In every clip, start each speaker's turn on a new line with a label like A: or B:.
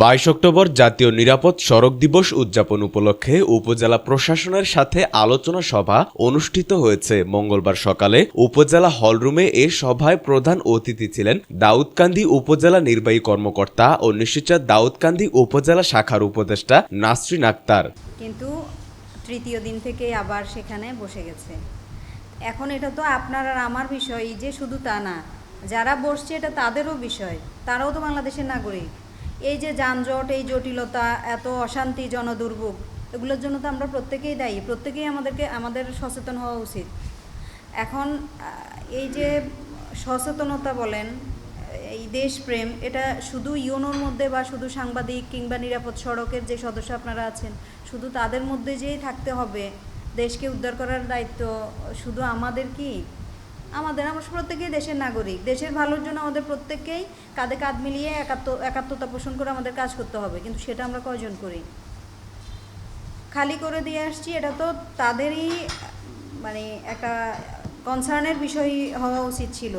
A: বাইশ অক্টোবর জাতীয় নিরাপদ সড়ক দিবস উদযাপন উপলক্ষে উপজেলা প্রশাসনের সাথে আলোচনা সভা অনুষ্ঠিত হয়েছে। মঙ্গলবার সকালে উপজেলা হলরুমে এ সভায় প্রধান অতিথি ছিলেন দাউদকান্দি উপজেলা নির্বাহী কর্মকর্তা ও নিশ্চিচার দাউদকান্দি উপজেলা শাখার উপদেষ্টা নাসরিন আক্তার।
B: কিন্তু তৃতীয় দিন থেকেই আবার সেখানে বসে গেছে। এখন এটা তো আপনার আর আমার বিষয় যে শুধু তা না, যারা বসছে এটা তাদেরও বিষয়, তারাও তো বাংলাদেশের নাগরিক। এই যে যানজট, এই জটিলতা, এত অশান্তি, জনদুর্ভোগ, এগুলোর জন্য তো আমরা প্রত্যেকেই দায়ী। প্রত্যেকেই আমাদেরকে, আমাদের সচেতন হওয়া উচিত। এখন এই যে সচেতনতা বলেন, এই দেশপ্রেম, এটা শুধু ইউনোর মধ্যে বা শুধু সাংবাদিক কিংবা নিরাপদ সড়কের যে সদস্য আপনারা আছেন, শুধু তাদের মধ্যে যেই থাকতে হবে, দেশকে উদ্ধার করার দায়িত্ব, শুধু আমাদের কি? আমাদের, আমরা প্রত্যেকেই দেশের নাগরিক। দেশের ভালোর জন্য আমাদের প্রত্যেককেই কাঁধে কাঁধ মিলিয়ে একাত্ম, একাত্মতা পোষণ করে আমাদের কাজ করতে হবে। কিন্তু সেটা আমরা কয়জন করি? খালি করে দিয়ে আসছি, এটা তো তাদেরই মানে একটা কনসার্নের বিষয় হওয়া উচিত ছিল।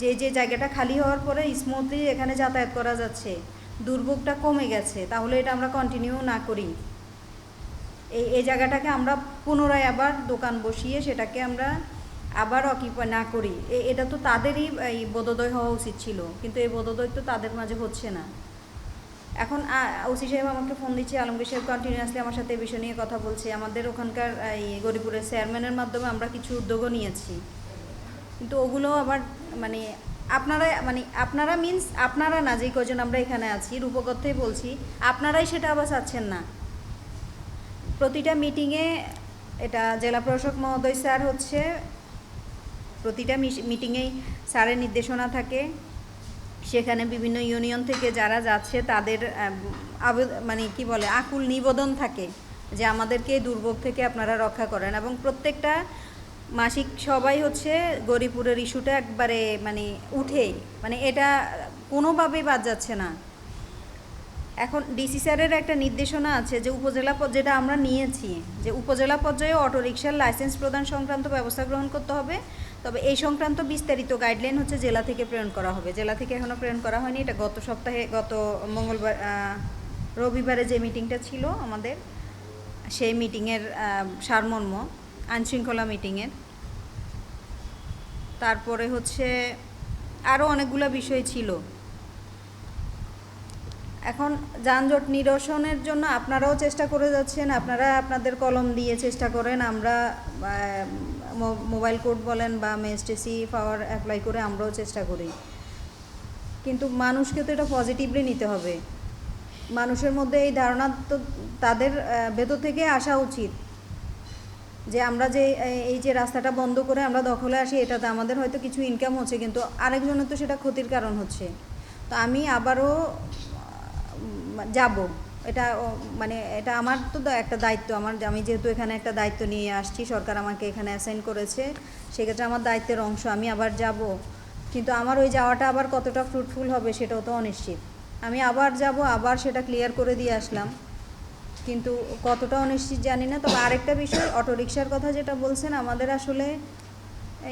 B: যে যে জায়গাটা খালি হওয়ার পরে স্মুথলি এখানে যাতায়াত করা যাচ্ছে, দুর্ভোগটা কমে গেছে, তাহলে এটা আমরা কন্টিনিউ না করি। এই এই জায়গাটাকে আমরা পুনরায় আবার দোকান বসিয়ে সেটাকে আমরা আবার অকিপা না করি। এটা তো তাদেরই, এই বোধোদয় হওয়া উচিত ছিল, কিন্তু এই বোধোদয় তো তাদের মাঝে হচ্ছে না। এখন ওসি সাহেব আমাকে ফোন দিচ্ছে, আলমগীর সাহেব কন্টিনিউয়াসলি আমার সাথে এই বিষয় নিয়ে কথা বলছে। আমাদের ওখানকার, এই গরিপুরের চেয়ারম্যানের মাধ্যমে আমরা কিছু উদ্যোগও নিয়েছি। কিন্তু ওগুলো আবার মানে আপনারা মানে আপনারা মিন্স আপনারা না, যেই কজন আমরা এখানে আছি, রূপকথ্যই বলছি, আপনারাই সেটা আবার চাচ্ছেন না। প্রতিটা মিটিংয়ে এটা জেলা প্রশাসক মহোদয় স্যার হচ্ছে প্রতিটা মিটিংয়েই স্যারের নির্দেশনা থাকে। সেখানে বিভিন্ন ইউনিয়ন থেকে যারা যাচ্ছে, তাদের মানে কি বলে, আকুল নিবেদন থাকে যে আমাদেরকে দুর্ভোগ থেকে আপনারা রক্ষা করেন। এবং প্রত্যেকটা মাসিক সবাই হচ্ছে গরিপুরের ইস্যুটা একবারে মানে উঠেই। মানে এটা কোনোভাবেই বাদ যাচ্ছে না। এখন ডিসি স্যারের একটা নির্দেশনা আছে যে উপজেলা যেটা আমরা নিয়েছি, যে উপজেলা পর্যায়ে অটোরিকশার লাইসেন্স প্রদান সংক্রান্ত ব্যবস্থা গ্রহণ করতে হবে। তবে এই সংক্রান্ত বিস্তারিত গাইডলাইন হচ্ছে জেলা থেকে প্রেরণ করা হবে। জেলা থেকে এখনও প্রেরণ করা হয়নি। এটা গত সপ্তাহে, গত মঙ্গলবার রবিবারে যে মিটিংটা ছিল আমাদের, সেই মিটিংয়ের সারমর্ম, আইনশৃঙ্খলা মিটিংয়ের তারপরে হচ্ছে আরও অনেকগুলো বিষয় ছিল। এখন যানজট নিরসনের জন্য আপনারাও চেষ্টা করে যাচ্ছেন, আপনারা আপনাদের কলম দিয়ে চেষ্টা করেন, আমরা মোবাইল কোড বলেন বা মেএসটিসি পাওয়ার অ্যাপ্লাই করে আমরাও চেষ্টা করি। কিন্তু মানুষকে তো এটা পজিটিভলি নিতে হবে। মানুষের মধ্যে এই ধারণা তো তাদের ভেতর থেকে আসা উচিত। যে আমরা যে, এই- যে রাস্তাটা বন্ধ করে আমরা দখলে আসি, এটাতে আমাদের হয়তো কিছু ইনকাম হচ্ছে, কিন্তু আরেকজনের তো সেটা ক্ষতির কারণ হচ্ছে। তো আমি আবারও যাব। এটা মানে এটা আমার তো একটা দায়িত্ব। আমার আমি যেহেতু এখানে একটা দায়িত্ব নিয়ে আসছি, সরকার আমাকে এখানে অ্যাসাইন করেছে, সেক্ষেত্রে আমার দায়িত্বের অংশ, আমি আবার যাব। কিন্তু আমার ওই যাওয়াটা আবার কতটা ফ্রুটফুল হবে সেটাও তো অনিশ্চিত। আমি আবার যাব, আবার সেটা ক্লিয়ার করে দিয়ে আসলাম। কিন্তু কতটা অনিশ্চিত জানি না, তবে আরেকটা বিষয়, অটোরিকশার কথা যেটা বলছেন, আমাদের আসলে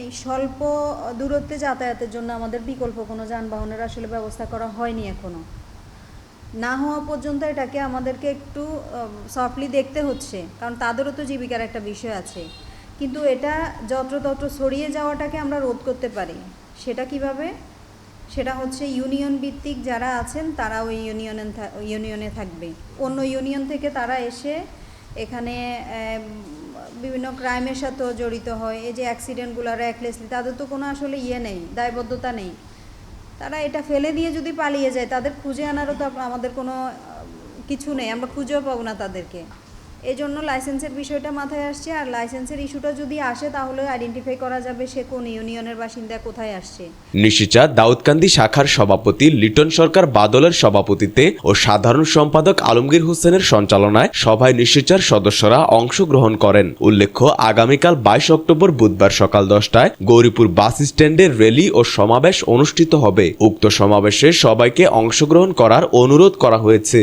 B: এই স্বল্প দূরত্বে যাতায়াতের জন্য আমাদের বিকল্প কোনো যানবাহনের আসলে ব্যবস্থা করা হয়নি এখনও। না হওয়া পর্যন্ত এটাকে আমাদেরকে একটু সফটলি দেখতে হচ্ছে, কারণ তাদেরও তো জীবিকার একটা বিষয় আছে। কিন্তু এটা যত্রতত্র ছড়িয়ে যাওয়াটাকে আমরা রোধ করতে পারি। সেটা কীভাবে? সেটা হচ্ছে ইউনিয়ন ভিত্তিক যারা আছেন তারা ওই ইউনিয়নে ইউনিয়নে থাকবে। অন্য ইউনিয়ন থেকে তারা এসে এখানে বিভিন্ন ক্রাইমের সাথেও জড়িত হয়। এই যে অ্যাক্সিডেন্টগুলো র্যাকলেসলি তাদের তো কোনো আসলে ইয়ে নেই, দায়বদ্ধতা নেই। তারা এটা ফেলে দিয়ে যদি পালিয়ে যায়, তাদের খুঁজে আনারও তো আমাদের কোনো কিছু নেই, আমরা খুঁজেও পাবো না তাদেরকে। এই জন্য লাইসেন্সের বিষয়টা মাথায় আসছে, আর লাইসেন্সের ইস্যুটা যদি আসে তাহলে আইডেন্টিফাই করা যাবে সে কোন ইউনিয়নের বাসিন্দা কোথায় আসছে।
A: নিশিচা দাউদকান্দি শাখার সভাপতি, লিটন সরকার বাদলের সভাপতিত্বে ও সাধারণ সম্পাদক আলমগীর হোসেনের সঞ্চালনায় সভায় নিশিচার সদস্যরা অংশগ্রহণ করেন। উল্লেখ্য, আগামীকাল বাইশ অক্টোবর বুধবার সকাল দশটায় গৌরীপুর বাস স্ট্যান্ডে র্যালি ও সমাবেশ অনুষ্ঠিত হবে। উক্ত সমাবেশে সবাইকে অংশগ্রহণ করার অনুরোধ করা হয়েছে।